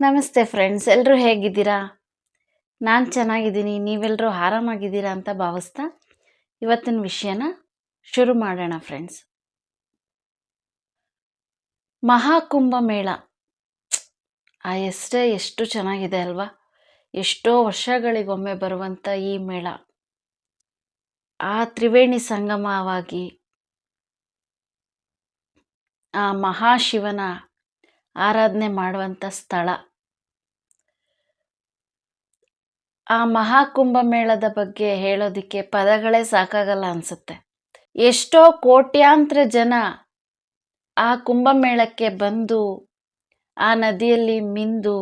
ನಮಸ್ತೆ ಫ್ರೆಂಡ್ಸ್ ಎಲ್ಲರೂ ಹೇಗಿದ್ದೀರಾ? ನಾನು ಚೆನ್ನಾಗಿದ್ದೀನಿ ನೀವೆಲ್ಲರೂ ಆರಾಮಾಗಿದ್ದೀರಾ ಅಂತ ಭಾವಿಸ್ತಾ ಇವತ್ತಿನ ವಿಷಯನ ಶುರು ಮಾಡೋಣ ಫ್ರೆಂಡ್ಸ್ ಮಹಾಕುಂಭ ಮೇಳ. ಆ ಎಷ್ಟೇ ಎಷ್ಟು ಚೆನ್ನಾಗಿದೆ ಅಲ್ವಾ? ಎಷ್ಟೋ ವರ್ಷಗಳಿಗೊಮ್ಮೆ ಬರುವಂಥ ಈ ಮೇಳ. ಆ ತ್ರಿವೇಣಿ ಸಂಗಮವಾಗಿ ಆ ಮಹಾಶಿವನ ಆರಾಧನೆ ಮಾಡುವಂಥ ಸ್ಥಳ. ಆ ಮಹಾಕುಂಭ ಮೇಳದ ಬಗ್ಗೆ ಹೇಳೋದಕ್ಕೆ ಪದಗಳೇ ಸಾಕಾಗಲ್ಲ ಅನಿಸುತ್ತೆ. ಎಷ್ಟೋ ಕೋಟ್ಯಾಂತರ ಜನ ಆ ಕುಂಭಮೇಳಕ್ಕೆ ಬಂದು, ಆ ನದಿಯಲ್ಲಿ ಮಿಂದು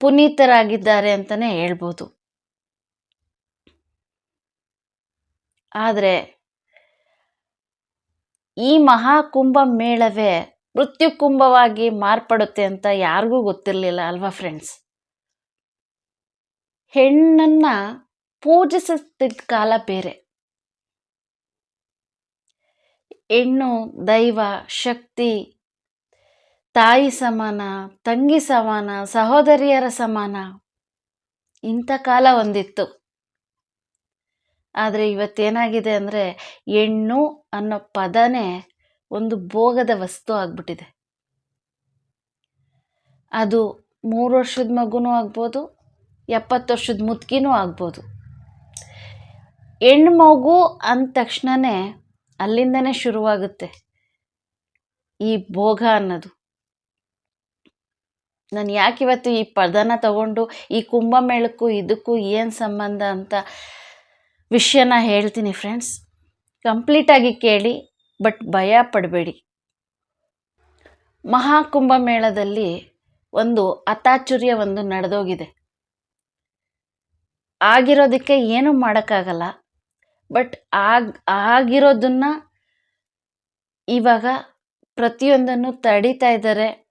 ಪುನೀತರಾಗಿದ್ದಾರೆ ಅಂತಲೇ ಹೇಳ್ಬೋದು. ಆದರೆ ಈ ಮಹಾಕುಂಭ ಮೇಳವೇ ಮೃತ್ಯು ಕುಂಭವಾಗಿ ಮಾರ್ಪಡುತ್ತೆ ಅಂತ ಯಾರಿಗೂ ಗೊತ್ತಿರಲಿಲ್ಲ ಅಲ್ವಾ ಫ್ರೆಂಡ್ಸ್ ಹೆಣ್ಣನ್ನ ಪೂಜಿಸುತ್ತಿದ್ದ ಕಾಲ ಬೇರೆ. ಹೆಣ್ಣು, ದೈವ, ಶಕ್ತಿ, ತಾಯಿ ಸಮಾನ, ತಂಗಿ ಸಮಾನ, ಸಹೋದರಿಯರ ಸಮಾನ, ಇಂಥ ಕಾಲ ಒಂದಿತ್ತು. ಆದರೆ ಇವತ್ತೇನಾಗಿದೆ ಅಂದರೆ ಹೆಣ್ಣು ಅನ್ನೋ ಪದನೇ ಒಂದು ಭೋಗದ ವಸ್ತು ಆಗ್ಬಿಟ್ಟಿದೆ. ಅದು ಮೂರು ವರ್ಷದ ಮಗುನೂ ಆಗ್ಬೋದು, ಎಪ್ಪತ್ತು ವರ್ಷದ ಮುದುಕಿನೂ ಆಗ್ಬೋದು. ಹೆಣ್ಣು ಮಗು ಅಂದ ತಕ್ಷಣನೇ ಅಲ್ಲಿಂದನೇ ಶುರುವಾಗುತ್ತೆ ಈ ಭೋಗ ಅನ್ನೋದು. ನಾನು ಯಾಕೆ ಇವತ್ತು ಈ ಪದನ ತಗೊಂಡು, ಈ ಕುಂಭಮೇಳಕ್ಕೂ ಇದಕ್ಕೂ ಏನು ಸಂಬಂಧ ಅಂತ ವಿಷಯನ ಹೇಳ್ತೀನಿ ಫ್ರೆಂಡ್ಸ್ ಕಂಪ್ಲೀಟಾಗಿ ಕೇಳಿ ಬಟ್ ಭಯ ಪಡಬೇಡಿ. ಮಹಾಕುಂಭ ಮೇಳದಲ್ಲಿ ಒಂದು ಅತಾಚುರ್ಯ ಒಂದು ನಡೆದೋಗಿದೆ. ಆಗಿರೋದಕ್ಕೆ ಏನು ಮಾಡೋಕ್ಕಾಗಲ್ಲ. ಬಟ್ ಆಗ, ಆಗಿರೋದನ್ನ ಇವಾಗ ಪ್ರತಿಯೊಂದನ್ನು ತಡೀತಾ ಇದ್ದಾರೆ.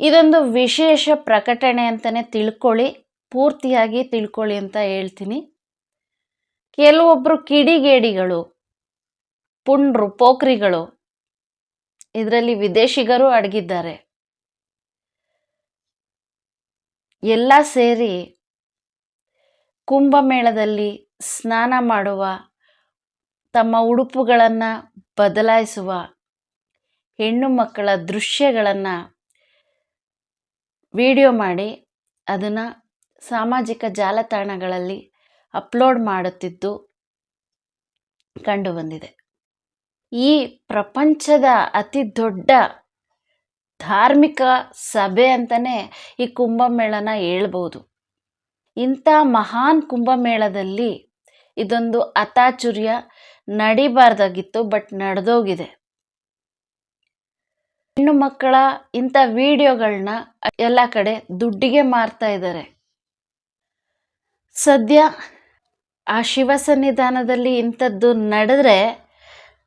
ಇದೊಂದು ವಿಶೇಷ ಪ್ರಕಟಣೆ ಅಂತಲೇ ತಿಳ್ಕೊಳ್ಳಿ, ಪೂರ್ತಿಯಾಗಿ ತಿಳ್ಕೊಳ್ಳಿ ಅಂತ ಹೇಳ್ತೀನಿ. ಕೆಲವೊಬ್ಬರು ಕಿಡಿಗೇಡಿಗಳು ಪುಂಡ್ರು, ಪೋಖ್ರಿಗಳು. ಇದರಲ್ಲಿ ವಿದೇಶಿಗರು ಅಡಗಿದ್ದಾರೆ. ಎಲ್ಲ ಸೇರಿ ಕುಂಭಮೇಳದಲ್ಲಿ ಸ್ನಾನ ಮಾಡುವ, ತಮ್ಮ ಉಡುಪುಗಳನ್ನು ಬದಲಾಯಿಸುವ, ಹೆಣ್ಣು ಮಕ್ಕಳ ದೃಶ್ಯಗಳನ್ನು ವಿಡಿಯೋ ಮಾಡಿ ಅದನ್ನು ಸಾಮಾಜಿಕ ಜಾಲತಾಣಗಳಲ್ಲಿ ಅಪ್ಲೋಡ್ ಮಾಡುತ್ತಿದ್ದು ಕಂಡುಬಂದಿದೆ ಈ ಪ್ರಪಂಚದ ಅತಿ ದೊಡ್ಡ ಧಾರ್ಮಿಕ ಸಭೆ ಅಂತಲೇ ಈ ಕುಂಭಮೇಳನ ಹೇಳ್ಬೋದು. ಇಂಥ ಮಹಾನ್ ಕುಂಭಮೇಳದಲ್ಲಿ ಇದೊಂದು ಅತಾಚುರ್ಯ ನಡಿಬಾರ್ದಾಗಿತ್ತು, ಬಟ್ ನಡೆದೋಗಿದೆ. ಹೆಣ್ಣು ಮಕ್ಕಳ ಇಂಥ ವಿಡಿಯೋಗಳನ್ನ ಎಲ್ಲ ಕಡೆ ದುಡ್ಡಿಗೆ ಮಾರ್ತಾ ಇದ್ದಾರೆ. ಸದ್ಯ ಆ ಶಿವ ಸನ್ನಿಧಾನದಲ್ಲಿ ಇಂಥದ್ದು ನಡೆದ್ರೆ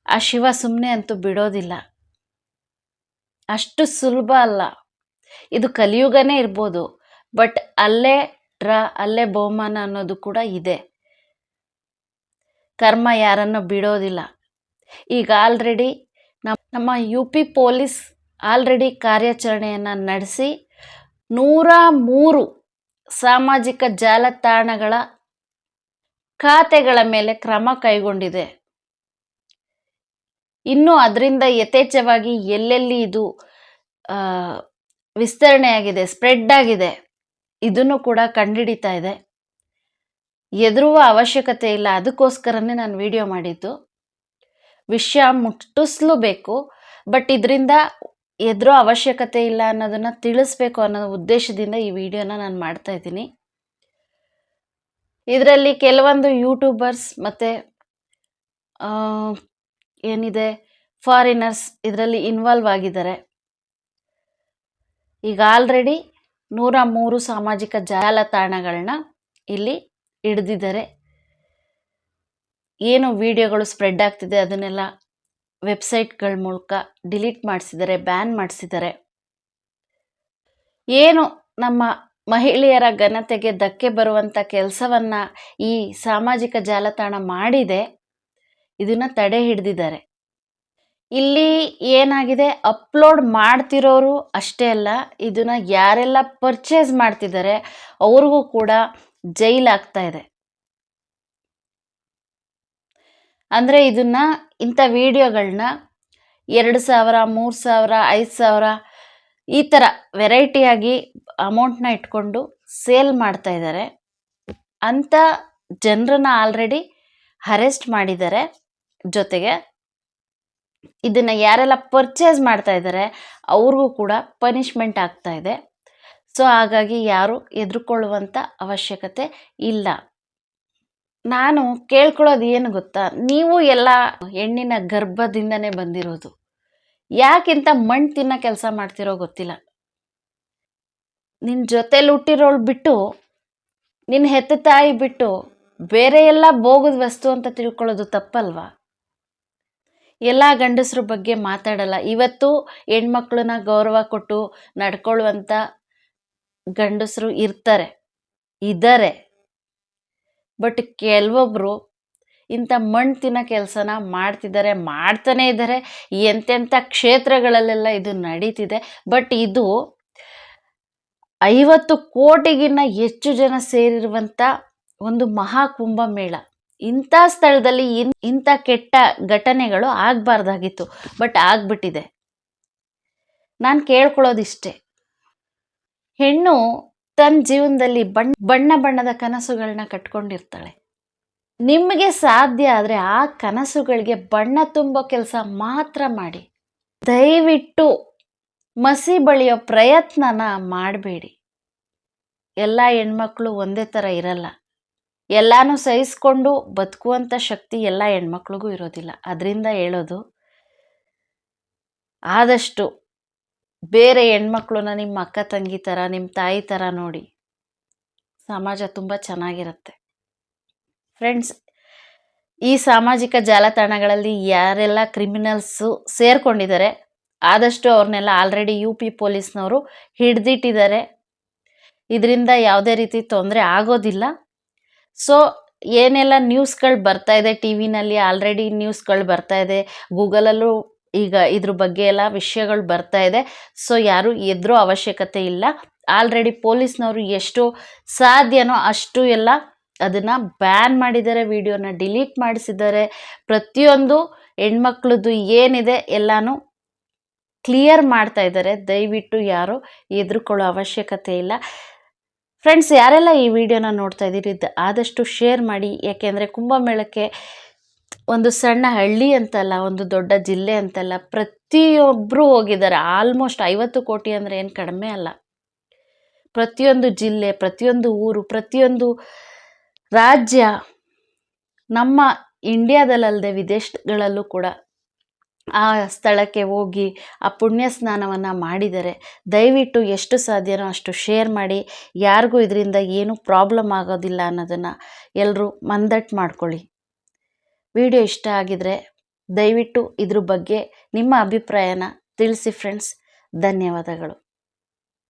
ಆ ಶಿವ ಸುಮ್ಮನೆ ಅಂತೂ ಬಿಡೋದಿಲ್ಲ. ಅಷ್ಟು ಸುಲಭ ಅಲ್ಲ. ಇದು ಕಲಿಯುಗನೇ ಇರ್ಬೋದು, ಬಟ್ ಅಲ್ಲೇ ಡ್ರಾ, ಅಲ್ಲೇ ಬಹುಮಾನ ಅನ್ನೋದು ಕೂಡ ಇದೆ. ಕರ್ಮ ಯಾರನ್ನು ಬಿಡೋದಿಲ್ಲ. ಈಗ ಆಲ್ರೆಡಿ ನಮ್ಮ ನಮ್ಮ ಯು ಪಿ ಪೊಲೀಸ್ ಆಲ್ರೆಡಿ ಕಾರ್ಯಾಚರಣೆಯನ್ನು ನಡೆಸಿ ನೂರ ಮೂರು ಸಾಮಾಜಿಕ ಜಾಲತಾಣಗಳ ಖಾತೆಗಳ ಮೇಲೆ ಕ್ರಮ ಕೈಗೊಂಡಿದೆ. ಇನ್ನು ಅದರಿಂದ ಯಥೇಚ್ಛವಾಗಿ ಎಲ್ಲೆಲ್ಲಿ ಇದು ವಿಸ್ತರಣೆಯಾಗಿದೆ ಸ್ಪ್ರೆಡ್ ಆಗಿದೆ ಇದನ್ನು ಕೂಡ ಕಂಡುಹಿಡಿತಾ ಇದೆ. ಎದುರುವ ಅವಶ್ಯಕತೆ ಇಲ್ಲ, ಅದಕ್ಕೋಸ್ಕರನೇ ನಾನು ವಿಡಿಯೋ ಮಾಡಿದ್ದು. ವಿಷಯ ಮುಟ್ಟಿಸ್ಲೂಬೇಕು ಬಟ್ ಇದರಿಂದ ಎದುರೋ ಅವಶ್ಯಕತೆ ಇಲ್ಲ ಅನ್ನೋದನ್ನು ತಿಳಿಸ್ಬೇಕು ಅನ್ನೋ ಉದ್ದೇಶದಿಂದ ಈ ವಿಡಿಯೋನ ನಾನು ಮಾಡ್ತಾ ಇದ್ದೀನಿ. ಇದರಲ್ಲಿ ಕೆಲವೊಂದು ಯೂಟ್ಯೂಬರ್ಸ್ ಮತ್ತು ಏನಿದೆ? ಫಾರಿನರ್ಸ್ ಇದರಲ್ಲಿ ಇನ್ವಾಲ್ವ್ ಆಗಿದ್ದಾರೆ. ಈಗ ಆಲ್ರೆಡಿ ನೂರ ಮೂರು ಸಾಮಾಜಿಕ ಜಾಲತಾಣಗಳನ್ನ ಇಲ್ಲಿ ಹಿಡಿದಿದ್ದಾರೆ. ಏನು ವಿಡಿಯೋಗಳು ಸ್ಪ್ರೆಡ್ ಆಗ್ತಿದೆ ಅದನ್ನೆಲ್ಲ ವೆಬ್ಸೈಟ್ಗಳ ಮೂಲಕ ಡಿಲೀಟ್ ಮಾಡಿಸಿದ್ದಾರೆ ಬ್ಯಾನ್ ಮಾಡಿಸಿದ್ದಾರೆ. ಏನು ನಮ್ಮ ಮಹಿಳೆಯರ ಘನತೆಗೆ ಧಕ್ಕೆ ಬರುವಂಥ ಕೆಲಸವನ್ನು ಈ ಸಾಮಾಜಿಕ ಜಾಲತಾಣ ಮಾಡಿದೆ? ಇದನ್ನು ತಡೆ ಹಿಡ್ದಿದ್ದಾರೆ. ಇಲ್ಲಿ ಏನಾಗಿದೆ? ಅಪ್ಲೋಡ್ ಮಾಡ್ತಿರೋರು ಅಷ್ಟೇ ಅಲ್ಲ, ಇದನ್ನ ಯಾರೆಲ್ಲ ಪರ್ಚೇಸ್ ಮಾಡ್ತಿದ್ದಾರೆ ಅವ್ರಿಗೂ ಕೂಡ ಜೈಲಾಗ್ತಾ ಇದೆ. ಅಂದರೆ ಇದನ್ನ ಇಂಥ ವಿಡಿಯೋಗಳನ್ನ ಎರಡು ಸಾವಿರ, ಮೂರು ಸಾವಿರ, ಐದು ಸಾವಿರ ಈ ಥರ ವೆರೈಟಿಯಾಗಿ ಅಮೌಂಟ್ನ ಇಟ್ಕೊಂಡು ಸೇಲ್ ಮಾಡ್ತಾ ಇದ್ದಾರೆ. ಅಂಥ ಜನರನ್ನ ಆಲ್ರೆಡಿ ಅರೆಸ್ಟ್ ಮಾಡಿದ್ದಾರೆ. ಜೊತೆಗೆ ಇದನ್ನ ಯಾರೆಲ್ಲ ಪರ್ಚೇಸ್ ಮಾಡ್ತಾ ಇದ್ದಾರೆ ಅವ್ರಿಗೂ ಕೂಡ ಪನಿಷ್ಮೆಂಟ್ ಆಗ್ತಾ ಇದೆ. ಸೊ ಹಾಗಾಗಿ ಯಾರು ಎದುರುಕೊಳ್ಳುವಂಥ ಅವಶ್ಯಕತೆ ಇಲ್ಲ. ನಾನು ಕೇಳ್ಕೊಳ್ಳೋದು ಏನು ಗೊತ್ತಾ? ನೀವು ಎಲ್ಲ ಹೆಣ್ಣಿನ ಗರ್ಭದಿಂದನೇ ಬಂದಿರೋದು. ಯಾಕಿಂತ ಮಣ್ಣು ತಿನ್ನೋ ಕೆಲಸ ಮಾಡ್ತಿರೋ ಗೊತ್ತಿಲ್ಲ. ನಿನ್ನ ಜೊತೆಲಿ ಹುಟ್ಟಿರೋಳು ಬಿಟ್ಟು ನಿನ್ನ ಹೆತ್ತ ತಾಯಿ ಬಿಟ್ಟು ಬೇರೆ ಎಲ್ಲ ಭೋಗದ ವಸ್ತು ಅಂತ ತಿಳ್ಕೊಳ್ಳೋದು ತಪ್ಪಲ್ವಾ? ಎಲ್ಲ ಗಂಡಸ್ರ ಬಗ್ಗೆ ಮಾತಾಡಲ್ಲ. ಇವತ್ತು ಹೆಣ್ಮಕ್ಳನ್ನ ಗೌರವ ಕೊಟ್ಟು ನಡ್ಕೊಳ್ಳುವಂಥ ಗಂಡಸರು ಇರ್ತಾರೆ ಇದ್ದಾರೆ ಬಟ್ ಕೆಲವೊಬ್ಬರು ಇಂಥ ಮಣ್ಣು ತಿನ್ನೋ ಕೆಲಸನ ಮಾಡ್ತಿದ್ದಾರೆ ಮಾಡ್ತಾನೇ ಇದ್ದಾರೆ ಎಂತೆಂಥ ಕ್ಷೇತ್ರಗಳಲ್ಲೆಲ್ಲ ಇದು ನಡೀತಿದೆ. ಬಟ್ ಇದು ಐವತ್ತು ಕೋಟಿಗಿನ್ನ ಹೆಚ್ಚು ಜನ ಸೇರಿರುವಂಥ ಒಂದು ಮಹಾ ಕುಂಭಮೇಳ ಇಂಥ ಸ್ಥಳದಲ್ಲಿ ಇನ್, ಇಂಥ ಕೆಟ್ಟ ಘಟನೆಗಳು ಆಗಬಾರ್ದಾಗಿತ್ತು, ಬಟ್ ಆಗ್ಬಿಟ್ಟಿದೆ. ನಾನು ಕೇಳ್ಕೊಳ್ಳೋದಿಷ್ಟೇ. ಹೆಣ್ಣು ತನ್ನ ಜೀವನದಲ್ಲಿ ಬಣ್ಣ ಬಣ್ಣ ಬಣ್ಣದ ಕನಸುಗಳನ್ನ ಕಟ್ಕೊಂಡಿರ್ತಾಳೆ. ನಿಮಗೆ ಸಾಧ್ಯ ಆದರೆ ಆ ಕನಸುಗಳಿಗೆ ಬಣ್ಣ ತುಂಬೋ ಕೆಲಸ ಮಾತ್ರ ಮಾಡಿ. ದಯವಿಟ್ಟು ಮಸಿ ಬಳಿಯೋ ಪ್ರಯತ್ನನ ಮಾಡಬೇಡಿ. ಎಲ್ಲ ಹೆಣ್ಮಕ್ಳು ಒಂದೇ ಥರ ಇರಲ್ಲ. ಎಲ್ಲಾನು ಸಹಿಸ್ಕೊಂಡು ಬದುಕುವಂಥ ಶಕ್ತಿ ಎಲ್ಲ ಹೆಣ್ಮಕ್ಳಿಗೂ ಇರೋದಿಲ್ಲ. ಅದರಿಂದ ಹೇಳೋದು, ಆದಷ್ಟು ಬೇರೆ ಹೆಣ್ಮಕ್ಳನ್ನ ನಿಮ್ಮ ಅಕ್ಕ ತಂಗಿ ಥರ ನಿಮ್ಮ ತಾಯಿ ಥರ ನೋಡಿ ಸಮಾಜ ತುಂಬ ಚೆನ್ನಾಗಿರುತ್ತೆ. ಫ್ರೆಂಡ್ಸ್ ಈ ಸಾಮಾಜಿಕ ಜಾಲತಾಣಗಳಲ್ಲಿ ಯಾರೆಲ್ಲ ಕ್ರಿಮಿನಲ್ಸು ಸೇರ್ಕೊಂಡಿದ್ದಾರೆ, ಆದಷ್ಟು ಅವ್ರನ್ನೆಲ್ಲ ಆಲ್ರೆಡಿ ಯು ಪಿ ಪೊಲೀಸ್ನವರು ಹಿಡ್ದಿಟ್ಟಿದ್ದಾರೆ. ಇದರಿಂದ ಯಾವುದೇ ರೀತಿ ತೊಂದರೆ ಆಗೋದಿಲ್ಲ. ಸೊ ಏನೆಲ್ಲ ನ್ಯೂಸ್ಗಳು ಬರ್ತಾ ಇದೆ ಟಿ ವಿನಲ್ಲಿ ಆಲ್ರೆಡಿ ನ್ಯೂಸ್ಗಳು ಬರ್ತಾ ಇದೆ. ಗೂಗಲಲ್ಲೂ ಈಗ ಇದ್ರ ಬಗ್ಗೆ ಎಲ್ಲ ವಿಷಯಗಳು ಬರ್ತಾ ಇದೆ. ಸೊ ಯಾರು ಎದುರೋ ಅವಶ್ಯಕತೆ ಇಲ್ಲ. ಆಲ್ರೆಡಿ ಪೊಲೀಸ್ನವರು ಎಷ್ಟು ಸಾಧ್ಯನೋ ಅಷ್ಟು ಎಲ್ಲ ಅದನ್ನು ಬ್ಯಾನ್ ಮಾಡಿದ್ದಾರೆ, ವಿಡಿಯೋನ ಡಿಲೀಟ್ ಮಾಡಿಸಿದ್ದಾರೆ. ಪ್ರತಿಯೊಂದು ಹೆಣ್ಮಕ್ಳದ್ದು ಏನಿದೆ ಎಲ್ಲನೂ ಕ್ಲಿಯರ್ ಮಾಡ್ತಾ ಇದ್ದಾರೆ. ದಯವಿಟ್ಟು ಯಾರು ಎದುರುಕೊಳ್ಳೋ ಅವಶ್ಯಕತೆ ಇಲ್ಲ. ಫ್ರೆಂಡ್ಸ್ ಯಾರೆಲ್ಲ ಈ ವಿಡಿಯೋನ ನೋಡ್ತಾ ಇದ್ದೀರಿ ಆದಷ್ಟು ಶೇರ್ ಮಾಡಿ. ಯಾಕೆಂದರೆ ಕುಂಭಮೇಳಕ್ಕೆ ಒಂದು ಸಣ್ಣ ಹಳ್ಳಿ ಅಂತಲ್ಲ, ಒಂದು ದೊಡ್ಡ ಜಿಲ್ಲೆ ಅಂತಲ್ಲ ಪ್ರತಿಯೊಬ್ಬರು ಹೋಗಿದ್ದಾರೆ. ಆಲ್ಮೋಸ್ಟ್ ಐವತ್ತು ಕೋಟಿ ಅಂದರೆ ಏನು ಕಡಿಮೆ ಅಲ್ಲ. ಪ್ರತಿಯೊಂದು ಜಿಲ್ಲೆ, ಪ್ರತಿಯೊಂದು ಊರು, ಪ್ರತಿಯೊಂದು ರಾಜ್ಯ ನಮ್ಮ ಇಂಡಿಯಾದಲ್ಲದೆ ವಿದೇಶಗಳಲ್ಲೂ ಕೂಡ ಆ ಸ್ಥಳಕ್ಕೆ ಹೋಗಿ ಆ ಪುಣ್ಯ ಸ್ನಾನವನ್ನು ಮಾಡಿದರೆ ದಯವಿಟ್ಟು ಎಷ್ಟು ಸಾಧ್ಯನೋ ಅಷ್ಟು ಶೇರ್ ಮಾಡಿ, ಯಾರಿಗೂ ಇದರಿಂದ ಏನೂ ಪ್ರಾಬ್ಲಮ್ ಆಗೋದಿಲ್ಲ ಅನ್ನೋದನ್ನು ಎಲ್ಲರೂ ಮಂದಟ್ಟು ಮಾಡ್ಕೊಳ್ಳಿ. ವಿಡಿಯೋ ಇಷ್ಟ ಆಗಿದರೆ ದಯವಿಟ್ಟು ಇದ್ರ ಬಗ್ಗೆ ನಿಮ್ಮ ಅಭಿಪ್ರಾಯನ ತಿಳಿಸಿ ಫ್ರೆಂಡ್ಸ್ ಧನ್ಯವಾದಗಳು.